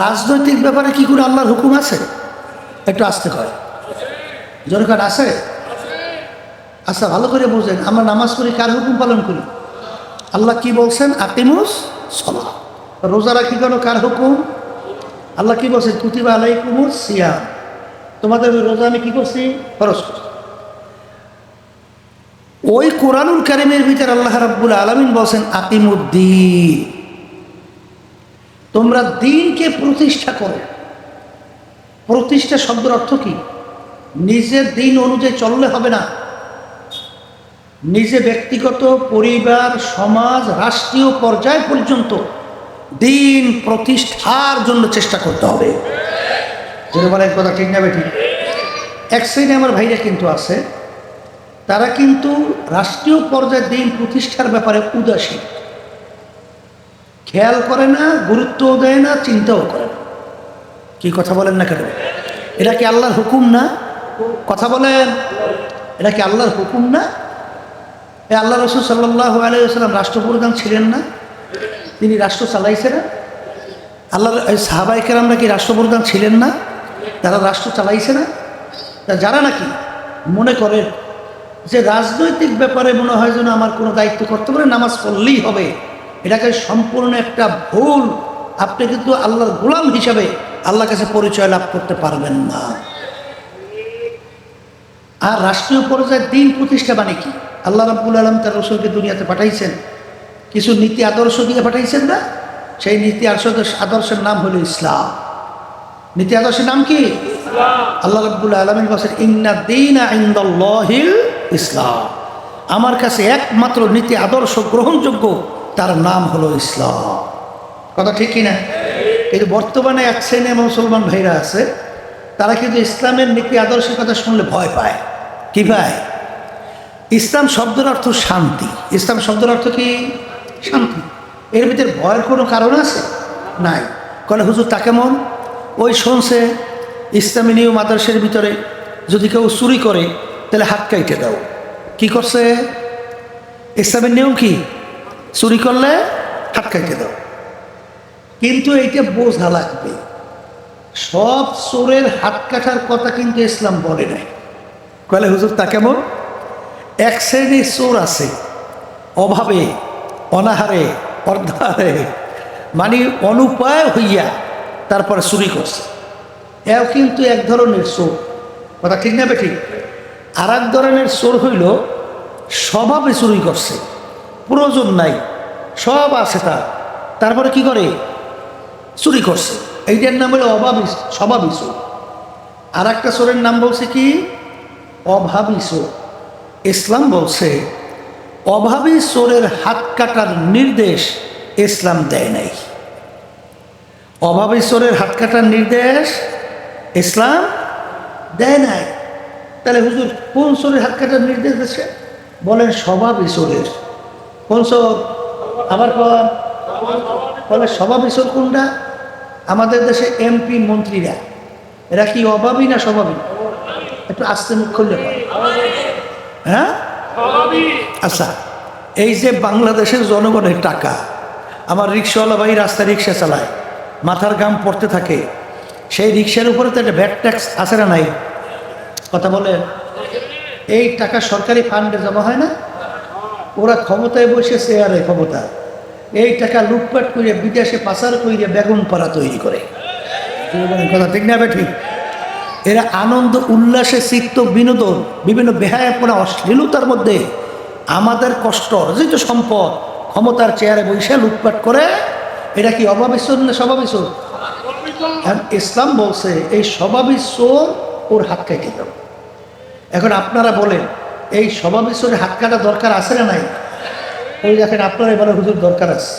রাজনৈতিক ব্যাপারে কি করে আল্লাহর হুকুম আছে? একটু আসতে হয় জনকার আছে? আচ্ছা ভালো করে বুঝলেন আমরা নামাজ পড়ি, কার হুকুম পালন করি? আল্লাহ কি বলছেন? আকিমুস সলা রোজা রাখি কেন? কার হুকুম? আল্লাহ কি বলছেন? কুতিবা আলাই কুমুর সিয়াম। তোমাদের রোজা আমি কি করছি? খরচ করছি। ওই কোরআনুল কারিমের ভিতরে আল্লাহ রাব্বুল আলমিন বলছেন আকিমুদ্দিন তোমরা দিনকে প্রতিষ্ঠা করো। প্রতিষ্ঠা শব্দের অর্থ কি? নিজের দিন অনুযায়ী চললে হবে না। নিজে ব্যক্তিগত, পরিবার, সমাজ, রাষ্ট্রীয় পর্যায় পর্যন্ত দিন প্রতিষ্ঠার জন্য চেষ্টা করতে হবে। বলে এক কথা ঠিক না ঠিক এক শ্রেণি আমার ভাইরা কিন্তু আছে, তারা কিন্তু রাষ্ট্রীয় পর্যায়ে দিন প্রতিষ্ঠার ব্যাপারে উদাসীন। খেয়াল করে না, গুরুত্বও দেয় না, চিন্তাও করে না। কি কথা বলেন না কেন? এটা কি আল্লাহর হুকুম না? কথা বলেন। এটা কি আল্লাহর হুকুম না? এ আল্লাহ রসুল সাল্লাহ আলাইসাল্লাম রাষ্ট্রপ্রধান ছিলেন না? তিনি রাষ্ট্র চালাইছে না আল্লাহর, এই সাহাবাইকের আমরা কি রাষ্ট্রপ্রধান ছিলেন না? তারা রাষ্ট্র চালাইছে না? তা যারা নাকি মনে করে যে রাজনৈতিক ব্যাপারে মনে হয় যেন আমার কোনো দায়িত্ব করতে পারে নামাজ পড়লেই হবে। এটাকে সম্পূর্ণ একটা ভুল। আপনি কিন্তু আল্লাহর গোলাম হিসাবে আল্লাহর কাছে পরিচয় লাভ করতে পারবেন না। আর রাষ্ট্রীয় পর্যায়ে দিন প্রতিষ্ঠা মানে কি? আল্লাহ রাব্বুল আলম তার রসুলকে দুনিয়াতে পাঠাইছেন। কিছু নীতি আদর্শ দিয়ে পাঠাইছেন না? সেই নীতি আদর্শ আদর্শের নাম হলো ইসলাম। নীতি আদর্শের নাম কি? আল্লাহ রাব্বুল আলমিন বলছেন, ইন্না দিন ইসলাম। আমার কাছে একমাত্র নীতি আদর্শ গ্রহণযোগ্য তার নাম হলো ইসলাম। কথা ঠিক কিনা কিন্তু বর্তমানে এক শ্রেণির মুসলমান ভাইরা আছে, তারা কিন্তু ইসলামের নীতি, আদর্শের কথা শুনলে ভয় পায়। কি পায় ইসলাম শব্দের অর্থ শান্তি। ইসলাম শব্দের অর্থ কি? শান্তি। এর ভিতরে ভয়ের কোনো কারণ আছে? নাই। কলে হুজুর, তা কেমন? ওই শুনছে, ইসলামী নিয়ম, আদর্শের ভিতরে যদি কেউ চুরি করে, তাহলে হাত কাইটে দাও। কি করছে? ইসলামের নিয়ম কি? চুরি করলে? হাত খাইতে দাও। কিন্তু এইটা বোঝা লাগবে সব চোরের হাত কাটার কথা কিন্তু ইসলাম বলে নাই। কলে হুজুর তা কেমন? এক শ্রেণির চোর আছে অভাবে অনাহারে অর্ধাহারে মানে অনুপায় হইয়া তারপর চুরি করছে। এও কিন্তু এক ধরনের চোর। কথা ঠিক না ঠিক? আর এক ধরনের চোর হইল স্বভাবে চুরি করছে। প্রয়োজন নাই, সব আছে তার। তারপরে কি করে? চুরি করছে। এইটার নাম হলো অভাবী স্বভাবী চোর আর একটা চোরের নাম বলছে কি? অভাবী চোর ইসলাম বলছে, অভাবী চোরের হাত কাটার নির্দেশ ইসলাম দেয় নাই। অভাবী চোরের হাত কাটার নির্দেশ ইসলাম দেয় নাই। তাহলে হুজুর, কোন চোরের হাত কাটার নির্দেশ দিচ্ছে বলেন, স্বভাবী চোরের কোন চোর আবার কন? বলে, স্বভাবী চোর কোনটা? আমাদের দেশে এমপি মন্ত্রীরা। এরা কি অভাবী না স্বভাবী? একটু আস্তে মুখ খুললে হ্যাঁ। আচ্ছা এই যে বাংলাদেশের জনগণের টাকা, আমার রিক্সাওয়ালা ভাই রাস্তায় রিক্সা চালায়, মাথার গাম পড়তে থাকে, সেই রিক্সার উপরে তো একটা ভ্যাট ট্যাক্স আছে না নাই? কথা বলে এই টাকা সরকারি ফান্ডে জমা হয় না? ওরা ক্ষমতায় বসে চেয়ারে ক্ষমতা। এই টাকা লুটপাট করে বিদেশে পাচার করে বেগুন পাড়া তৈরি করে। কথা ঠিক না ঠিক এরা আনন্দ, উল্লাসে চিত্ত বিনোদন, বিভিন্ন বেহায়াপনা, অশ্লীলতার মধ্যে আমাদের কষ্ট, অর্জিত সম্পদ, ক্ষমতার চেয়ারে বসে লুটপাট করে। এটা কি অভাবী চোর না স্বভাবী ইসলাম বলছে, এই স্বভাবী ওর হাত কেটে দাও। এখন আপনারা বলেন এই চোরের হাত কাটা দরকার আছে না নাই? ওই দেখেন আপনার এবারে হুজুর দরকার আছে।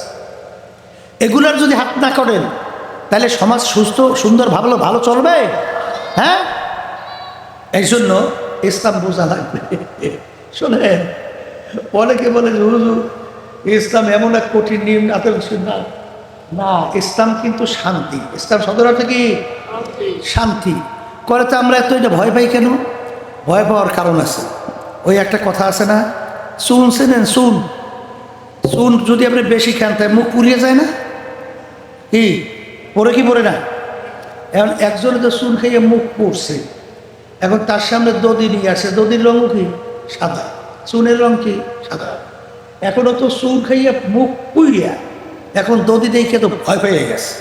এগুলার যদি হাত না করেন তাহলে সমাজ সুস্থ সুন্দর ভালো ভালো চলবে? হ্যাঁ? এই জন্য ইসলাম বোঝা লাগবে। শোনেন অনেকে বলে যে হুজুর ইসলাম এমন এক কঠিন নিয়ম না। না ইসলাম কিন্তু শান্তি। ইসলাম সদর অর্থ কি? শান্তি। করে তো আমরা এত এটা ভয় পাই কেন? ভয় পাওয়ার কারণ আছে। ওই একটা কথা আছে না? চুন চেনেন, চুন। চুন যদি আপনি বেশি খান, তাই মুখ পুড়িয়ে যায় না? কি? পরে কি পরে না? এখন একজনে তো চুন খাইয়ে মুখ পড়ছে। এখন তার সামনে দদি নিয়ে আসে। দদির রঙও কি? সাদা। চুনের রং কি? সাদা। এখনও তো চুন খাইয়ে মুখ পুইয়া এখন দদি দেখে তো ভয় পেয়ে গেছে।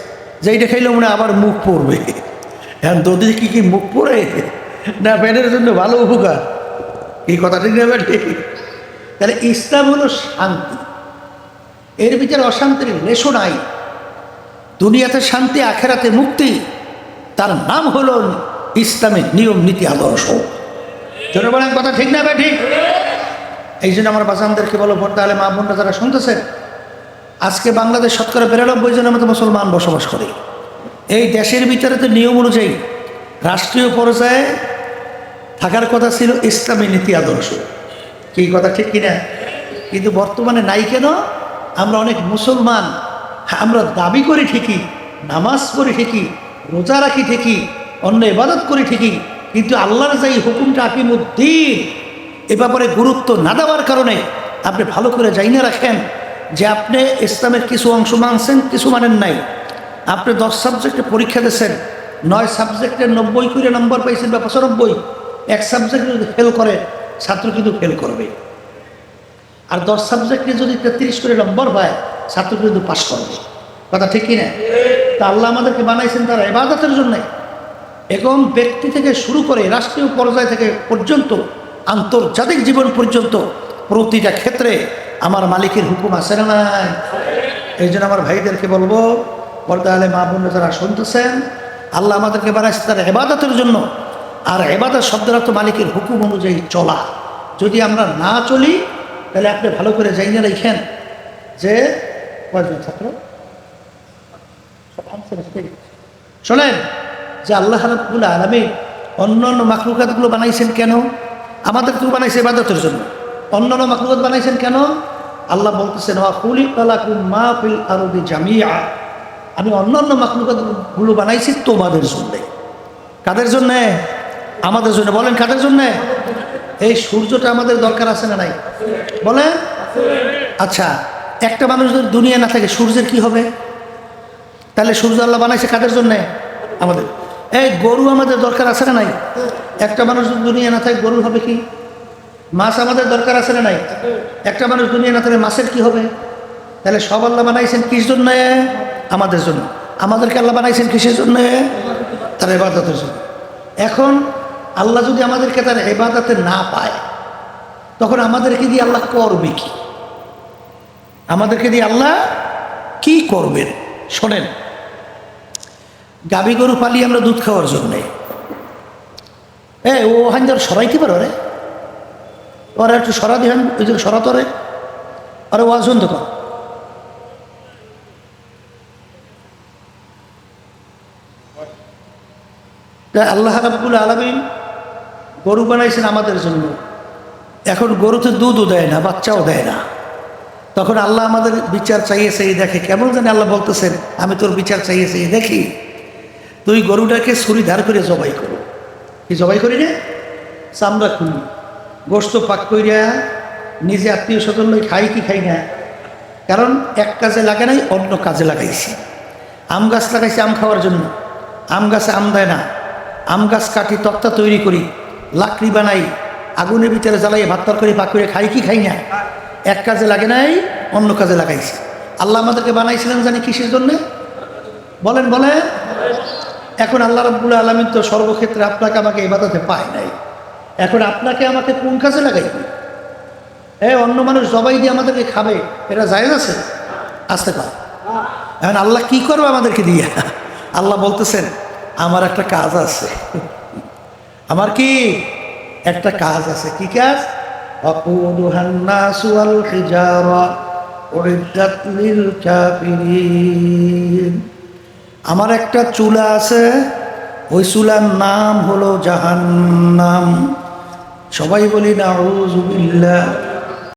যে এইটা খাইলে মনে আবার মুখ পড়বে। এখন দদি কি কি মুখ পড়ে? না পেটের জন্য ভালো উপকার। এই কথা ঠিক না ঠিক তাহলে ইসলাম হলো শান্তি। এর ভিতরে অশান্তির লেশো নাই। দুনিয়াতে শান্তি, আখেরাতে মুক্তি। তার নাম হলো ইসলামের নিয়ম, নীতি, আদর্শ। জনগণের কথা ঠিক না ঠিক? এই জন্য আমার বাজানদেরকে বলো, ভোট তাহলে মা বোনরা যারা শুনতেছেন, আজকে বাংলাদেশ শতকরা বিরানব্বই জনের মতো মুসলমান বসবাস করে। এই দেশের ভিতরে তো নিয়ম অনুযায়ী রাষ্ট্রীয় পর্যায়ে থাকার কথা ছিল ইসলামী নীতি আদর্শ। কি কথা ঠিক কিনা? কিন্তু বর্তমানে নাই কেন? আমরা অনেক মুসলমান। হ্যাঁ, আমরা দাবি করি ঠিকই নামাজ পড়ি ঠিকই রোজা রাখি ঠিকই অন্য ইবাদত করি ঠিকই কিন্তু আল্লাহর যে এই হুকুমটা আকিমুদ্দিন এ ব্যাপারে গুরুত্ব না দেওয়ার কারণে আপনি ভালো করে যাই না রাখেন যে আপনি ইসলামের কিছু অংশ মানছেন কিছু মানেন নাই। আপনি দশ সাবজেক্টে পরীক্ষা দিয়েছেন নয় সাবজেক্টে নব্বই করে নম্বর পাইছেন বা পঁচানব্বই। এক সাবজেক্ট যদি ফেল করে, ছাত্র কিন্তু ফেল করবে। আর দশ সাবজেক্টে যদি তেত্রিশ করে নম্বর পায়, ছাত্র কিন্তু পাশ করবে। কথা ঠিক কিনা? তা আল্লাহ আমাদেরকে বানাইছেন তারা এবাদতের জন্যে। এবং ব্যক্তি থেকে শুরু করে রাষ্ট্রীয় পর্যায় থেকে পর্যন্ত, আন্তর্জাতিক জীবন পর্যন্ত, প্রতিটা ক্ষেত্রে আমার মালিকের হুকুম আছে না নাই? এই জন্য আমার ভাইদেরকে বলব পর্দা আলে মা বোন যারা শুনতেছেন, আল্লাহ আমাদেরকে বানাইছে তারা এবাদতের জন্য। আর এবাদত শব্দের তো মালিকের হুকুম অনুযায়ী চলা। যদি আমরা না চলি, তাহলে আপনি ভালো করে যাই না রেখেন যে, কয়জন ছাত্র? শোনেন, যে আল্লাহ রাবুল আলমী অন্য অন্য মাকলুকাতগুলো বানাইছেন কেন? আমাদের তো বানাইছে এবাদতের জন্য। অন্য অন্য মাকলুকাত বানাইছেন কেন? আল্লাহ বলতেছেন জামিয়া আমি অন্য অন্য মাকলুকাতগুলো বানাইছি তোমাদের জন্যে। কাদের জন্যে? আমাদের জন্য বলেন, কাদের জন্যে? এই সূর্যটা আমাদের দরকার আছে না নাই? বলে আচ্ছা একটা মানুষ যদি দুনিয়া না থাকে, সূর্যের কি হবে? তাহলে সূর্য আল্লাহ বানাইছে কাদের জন্যে? আমাদের। এই গরু আমাদের দরকার আছে না নাই? একটা মানুষ যদি দুনিয়া না থাকে, গরুর হবে কি? মাছ আমাদের দরকার আছে না নাই? একটা মানুষ দুনিয়া না থাকলে মাছের কি হবে? তাহলে সব আল্লাহ বানাইছেন কিস জন্যে? আমাদের জন্য। আমাদেরকে আল্লাহ বানাইছেন কিসের জন্যে? তার এবাদতের জন্য। এখন আল্লাহ যদি আমাদেরকে তার এবাদতে না পায়, তখন আমাদেরকে দিয়ে আল্লাহ করবে কি? আমাদেরকে দিয়ে আল্লাহ কি করবেন? শোনেন, গাভী গরু পালি আমরা দুধ খাওয়ার জন্যে। এ, ও হাঞ্জার সরাইতে পারো রে। ওরা একটু সরা দিবেন, ওই যে সরা তরে আরে ওয়াজ শুনতে কর আল্লাহ রাবুল আলমিন গরু বানাইছেন আমাদের জন্য। এখন গরুতে দুধও দেয় না, বাচ্চাও দেয় না। তখন আল্লাহ আমাদের বিচার চাইয়েছে এই দেখে। কেমন জানি আল্লাহ বলতেছেন, আমি তোর বিচার চাইয়েছে, এই দেখি। তুই গরুটাকে ছুরি ধার করে জবাই করো। কি জবাই করি রে? চামড়া খুলি গোস্ত পাক কইরা নিজে আত্মীয় স্বজন লই খাই কি খাই না। কারণ এক কাজে লাগে নাই, অন্য কাজে লাগাইছি। আম গাছ লাগাইছি আম খাওয়ার জন্য। আম গাছে আম দেয় না। আম গাছ কাটি তক্তা তৈরি করি। লাকড়ি বানাই, আগুনের ভিতরে জ্বালাই ভাত তরকারি পাক করে খাই কি খাই না? এক কাজে লাগে নাই, অন্য কাজে লাগাইছে। আল্লাহ আমাদেরকে বানাইছিলেন জানি কিসের জন্যে? বলেন বলেন। এখন আল্লাহ রব্বুল আলমিন তো সর্বক্ষেত্রে আপনাকে আমাকে এবাদাতে পায় নাই। এখন আপনাকে আমাকে কোন কাজে লাগাইবে? এ, অন্য মানুষ জবাই দিয়ে আমাদেরকে খাবে, এটা যায় আছে? আসতে পারে। এখন আল্লাহ কি করবে আমাদেরকে দিয়ে? আল্লাহ বলতেছেন, আমার একটা কাজ আছে। আমার কি? একটা কাজ আছে, কি কাজ? আমার একটা চুলা আছে, ওই চুলার নাম হলো জাহান্নাম। সবাই বলি না